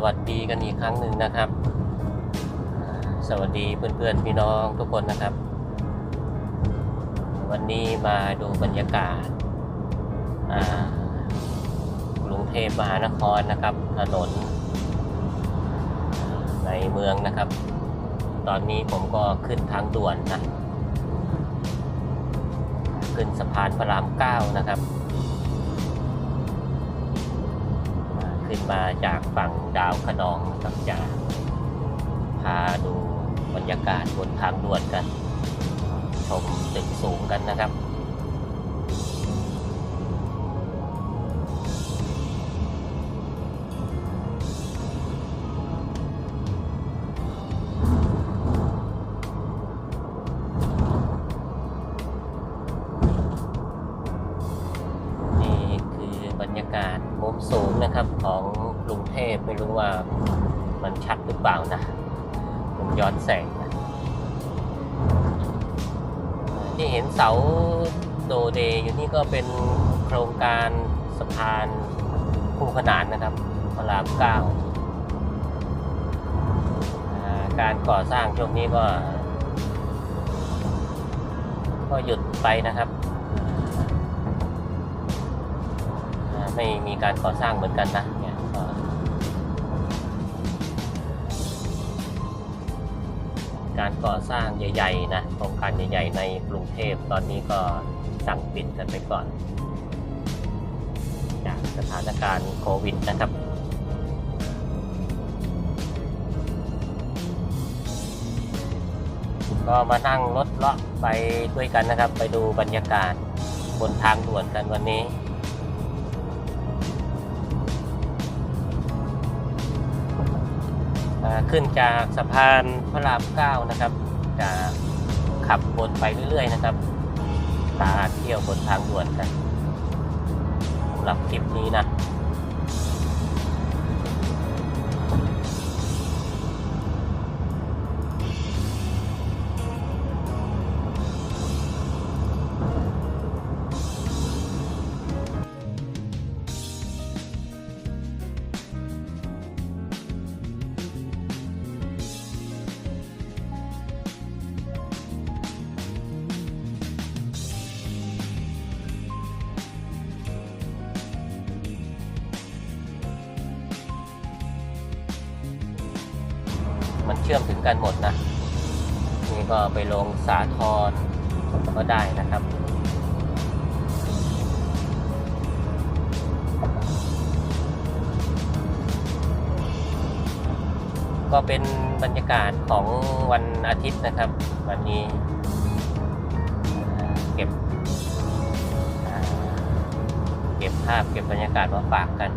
สวัสดีกันอีกครั้งหนึ่งนะครับ สวัสดีเพื่อนๆพี่น้องทุกคนนะครับ วันนี้มาดูบรรยากาศกรุงเทพมหานครนะครับ ถนน ในเมืองนะครับ ตอนนี้ผมก็ขึ้นทางด่วนนะ ขึ้นสะพานพระรามเก้านะครับ ขึ้นมาจากฝั่งดาวขนองนะครับจะพาดูบรรยากาศบนทางด่วนกัน ชมตึกสูงกันนะครับ ที่เห็นเสาโดเดย์อยู่นี่ก็เป็นโครงการสะพานคู่ขนานนะครับพระรามเก้าการก่อสร้างช่วงนี้ก็ ก็หยุดไปนะครับ ไม่มีการก่อสร้างเหมือนกันนะ การก่อสร้างใหญ่ๆนะโครงการใหญ่ๆในกรุงเทพตอนนี้ก็สั่งปิดกันไปก่อน จากสถานการณ์โควิดนะครับก็มานั่งรถเลาะไปด้วยกันนะครับ ไปดูบรรยากาศบนทางด่วนกันวันนี้ ขึ้นจากสะพานพระรามเก้านะครับ จะขับวนไปเรื่อย ๆ นะครับตาเที่ยวบนทางด่วนกันสำหรับคลิปนี้นะ ชื่อมถึงกันหมดนะ นี่ก็ไปลงสาทรก็ได้นะครับ ก็เป็นบรรยากาศของวันอาทิตย์นะครับ วันนี้เก็บ เก็บภาพเก็บบรรยากาศมาฝากกัน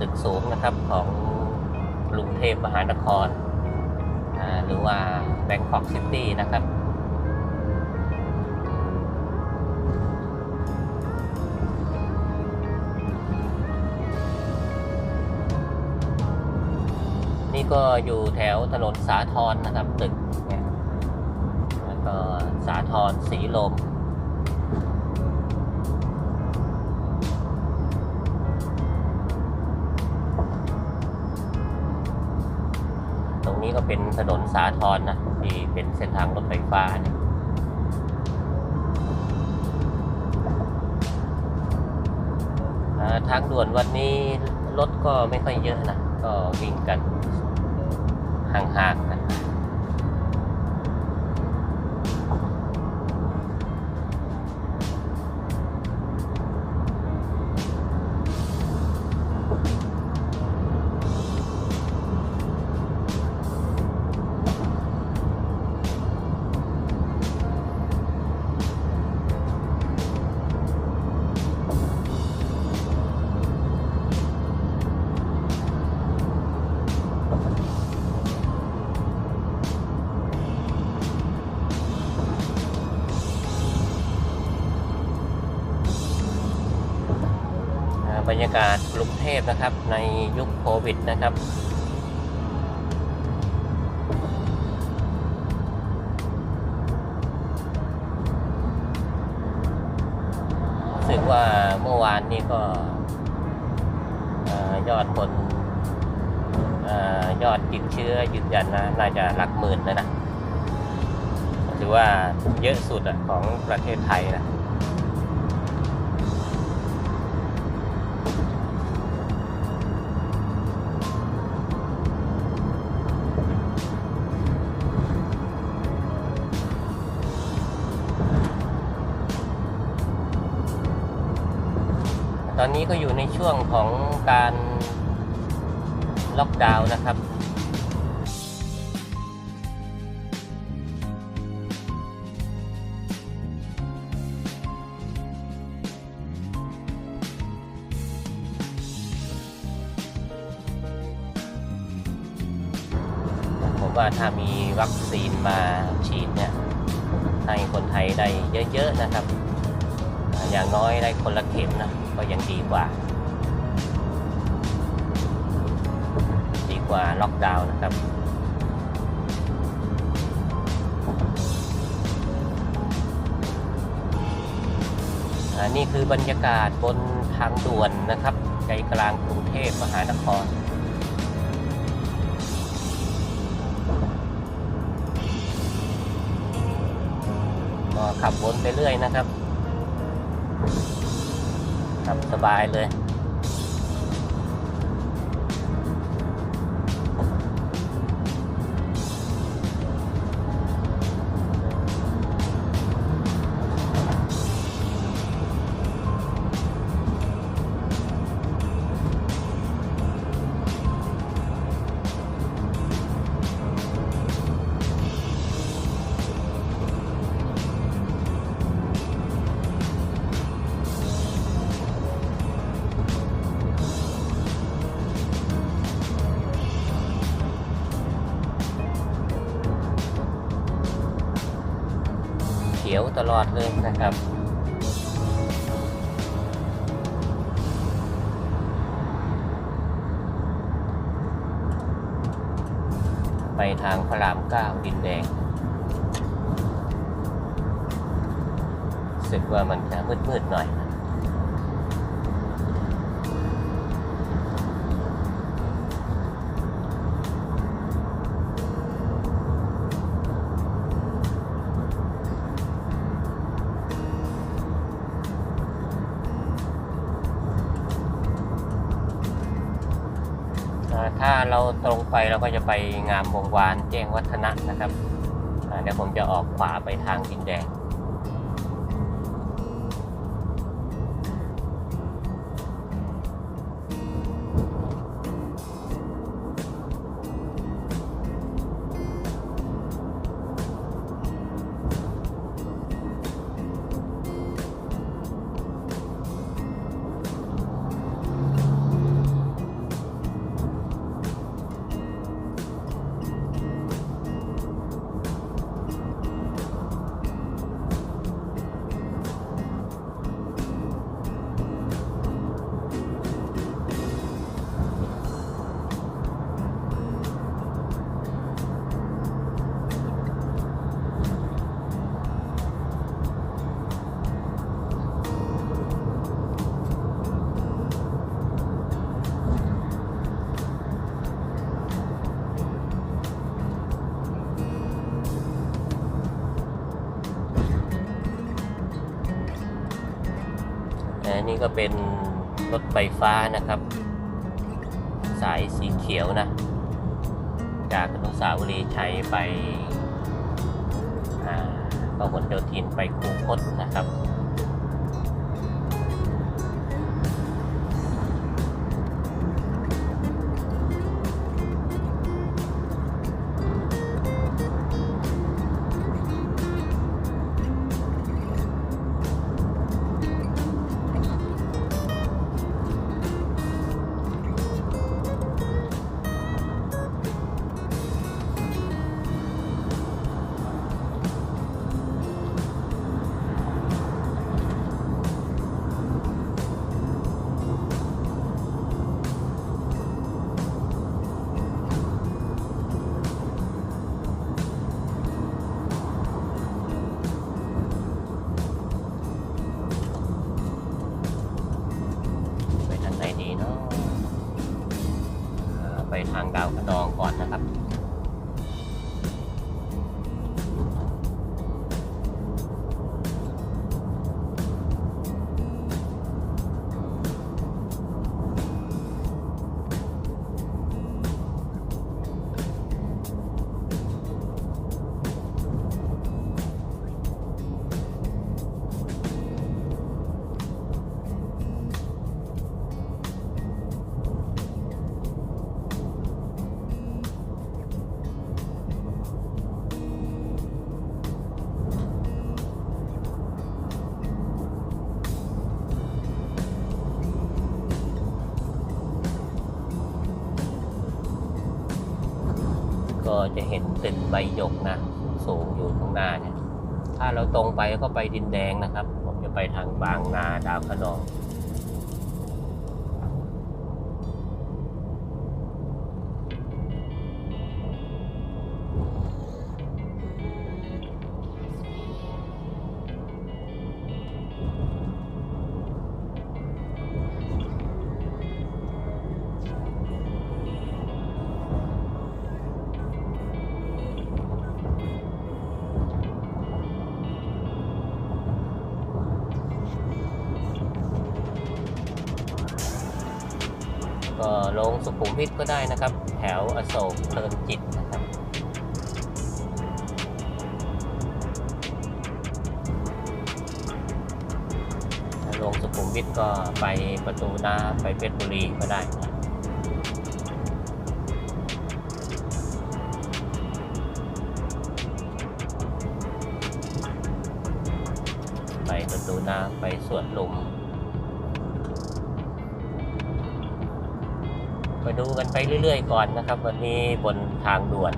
ตึกสูงนะครับของกรุงเทพมหานคร หรือว่าแบงคอกซิตี้นะครับนี่ก็อยู่แถวถนนสาทรนะครับตึกเนี่ยแล้วก็สาทรสีลม เป็นถนนสาทรนะที่เป็นเส้นทางรถไฟฟ้าเนี่ยทางด่วนวันนี้รถก็ไม่ค่อยเยอะนะ ก็วิ่งกันห่างๆ รากาศกรุงเทพนะครับ ในยุคโควิดนะครับรู้สึกว่าเมื่อวานนี้ก็ยอดคนยอดติดเชื้อยืนยันนะน่าจะหลักหมื่นเลยนะถือว่าเยอะสุดของประเทศไทยนะ นี้ก็อยู่ในช่วงของการล็อกดาวน์นะครับ ผมว่าถ้ามีวัคซีนมาฉีดเนี่ยให้คนไทยได้เยอะ ๆ นะครับ อย่างน้อยได้คนละเข็มนะ ก็ยังดีกว่า ดีกว่าล็อกดาวน์นะครับอันนี้คือบรรยากาศบนทางด่วนนะครับ ใจกลางกรุงเทพมหานคร ก็ขับวนไปเรื่อยนะครับ ครับสบายเลย ตลอดเลยนะครับไปทางพระรามเก้าดินแดงสึกว่ามันจะมืดๆหน่อยนะ ถ้าเราตรงไปเราก็จะไปงามวงวานแจ้งวัฒนะนะครับเดี๋ยวผมจะออกขวาไปทางดินแดง นี้ก็เป็นรถไฟฟ้านะครับ สายสีเขียวนะ จากอนุสาวรีย์ชัยไปอ่าพหลโยธินไปคูคตนะครับ จะเห็นตึกใบหยกนะ สูงอยู่ข้างหน้าเนี่ยถ้าเราตรงไปก็ไปดินแดงนะครับ ผมจะไปทางบางนาดาวคะนอง วิทก็ได้นะครับ แถวอโศกเพลินจิตนะครับ ลงสุขุมวิทก็ไปประตูน้ำไปเพชรบุรีก็ได้นะไปประตูน้ำไปสวนลุม ดูกันไปเรื่อย ๆ ก่อนนะครับ วันนี้บนทางด่วน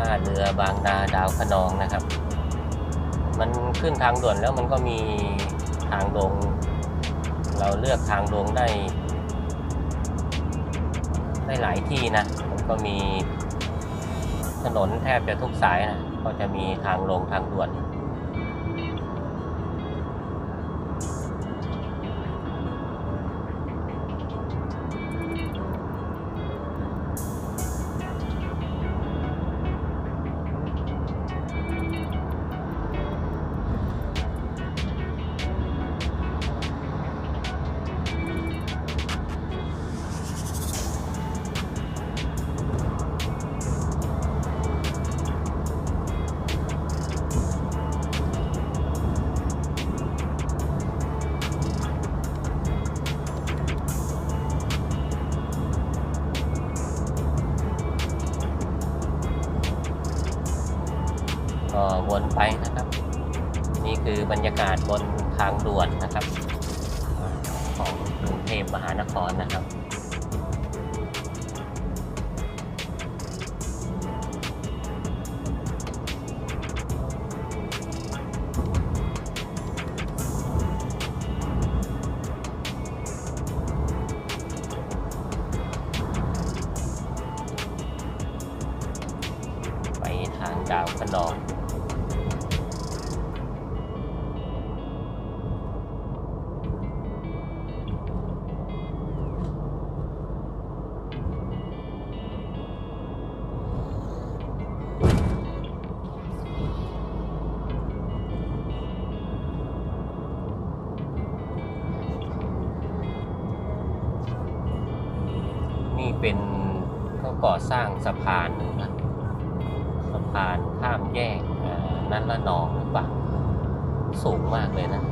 ท่าเรือบางนาดาวขนองนะครับ มันขึ้นทางด่วนแล้วมันก็มีทางลง เราเลือกทางลงได้ ได้หลายที่นะ มันก็มีถนนแทบจะทุกสายนะ ก็จะมีทางลงทางด่วน ทพมหานครนะ นี่เป็นเขาก่อสร้างสะพานนะสะพานข้ามแยกนั้นละนองหรือเปล่าสูงมากเลยนะ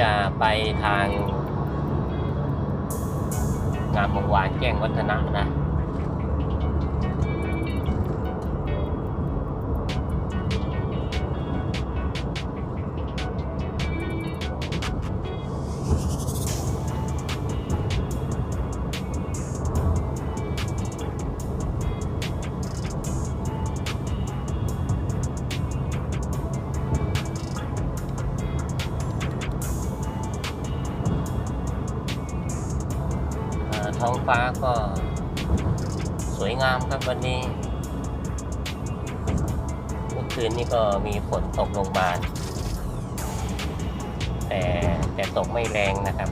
จะไปทาง งามวงวานแจ้งวัฒนะนะ ท้องฟ้าก็สวยงามครับวันนี้ เมื่อคืนนี้ก็มีฝนตกลงมาแต่แต่ตกไม่แรงนะครับ